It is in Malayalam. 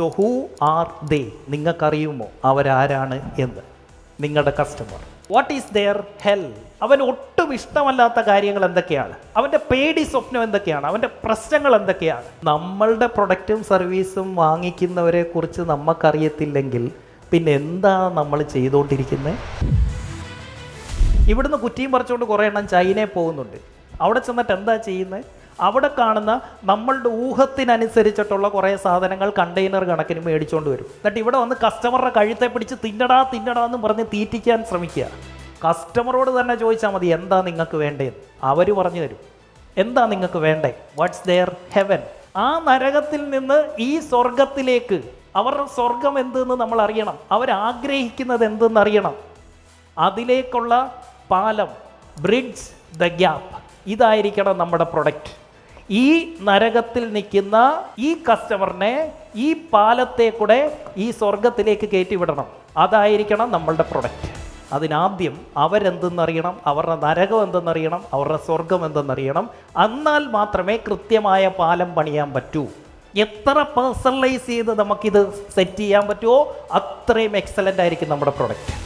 സോ ഹൂ ആർ ദേ നിങ്ങൾക്കറിയുമോ അവരാരാണ് എന്ന്? നിങ്ങളുടെ customer what is there hell അവൻ ഒട്ടും ഇഷ്ടമല്ലാത്ത കാര്യങ്ങൾ എന്തൊക്കെയാണ്? അവന്റെ പേടി സ്വപ്നം എന്തൊക്കെയാണ്? അവന്റെ പ്രശ്നങ്ങൾ എന്തൊക്കെയാണ്? നമ്മളുടെ പ്രൊഡക്റ്റും സർവീസും വാങ്ങിക്കുന്നവരെ കുറിച്ച് നമുക്കറിയത്തില്ലെങ്കിൽ പിന്നെ എന്താണ് നമ്മൾ ചെയ്തുകൊണ്ടിരിക്കുന്നത് ഇവിടുന്ന് കുറ്റിയും പറിച്ചുകൊണ്ട് കുറേ എണ്ണം ചൈനയിൽ പോകുന്നുണ്ട്. അവിടെ ചെന്നിട്ട് എന്താ ചെയ്യുന്നത് അവിടെ കാണുന്ന നമ്മളുടെ ഊഹത്തിനനുസരിച്ചിട്ടുള്ള കുറേ സാധനങ്ങൾ കണ്ടെയ്നർ കണക്കിന് മേടിച്ചുകൊണ്ട് വരും. എന്നിട്ട് ഇവിടെ വന്ന് കസ്റ്റമറുടെ കഴുത്തെ പിടിച്ച് തിന്നടാ തിന്നടാ എന്ന് പറഞ്ഞ് തീറ്റിക്കാൻ ശ്രമിക്കുക. കസ്റ്റമറോട് തന്നെ ചോദിച്ചാൽ മതി എന്താ നിങ്ങൾക്ക് വേണ്ടതെന്ന് അവർ പറഞ്ഞു തരും. എന്താ നിങ്ങൾക്ക് വേണ്ടേ? വാട്ട്സ് ദെയർ ഹെവൻ ആ നരകത്തിൽ നിന്ന് ഈ സ്വർഗത്തിലേക്ക് അവരുടെ സ്വർഗം എന്തെന്ന് നമ്മൾ അറിയണം. അവരാഗ്രഹിക്കുന്നത് എന്തെന്ന് അറിയണം? അതിലേക്കുള്ള പാലം ബ്രിഡ്ജ് ദ ഗ്യാപ്പ് ഇതായിരിക്കണം നമ്മുടെ പ്രൊഡക്റ്റ് ഈ നരകത്തിൽ നിൽക്കുന്ന ഈ കസ്റ്റമറിനെ ഈ പാലത്തെ കൂടെ ഈ സ്വർഗത്തിലേക്ക് കയറ്റി വിടണം അതായിരിക്കണം നമ്മളുടെ പ്രൊഡക്റ്റ് അതിനാദ്യം അവരെന്തെന്നറിയണം? അവരുടെ നരകം എന്തെന്നറിയണം? അവരുടെ സ്വർഗം എന്തെന്നറിയണം? എന്നാൽ മാത്രമേ കൃത്യമായ പാലം പണിയാൻ പറ്റൂ. എത്ര പേഴ്സണലൈസ് ചെയ്ത് നമുക്കിത് സെറ്റ് ചെയ്യാൻ പറ്റുമോ അത്രയും എക്സലന്റ് ആയിരിക്കും നമ്മുടെ പ്രൊഡക്റ്റ്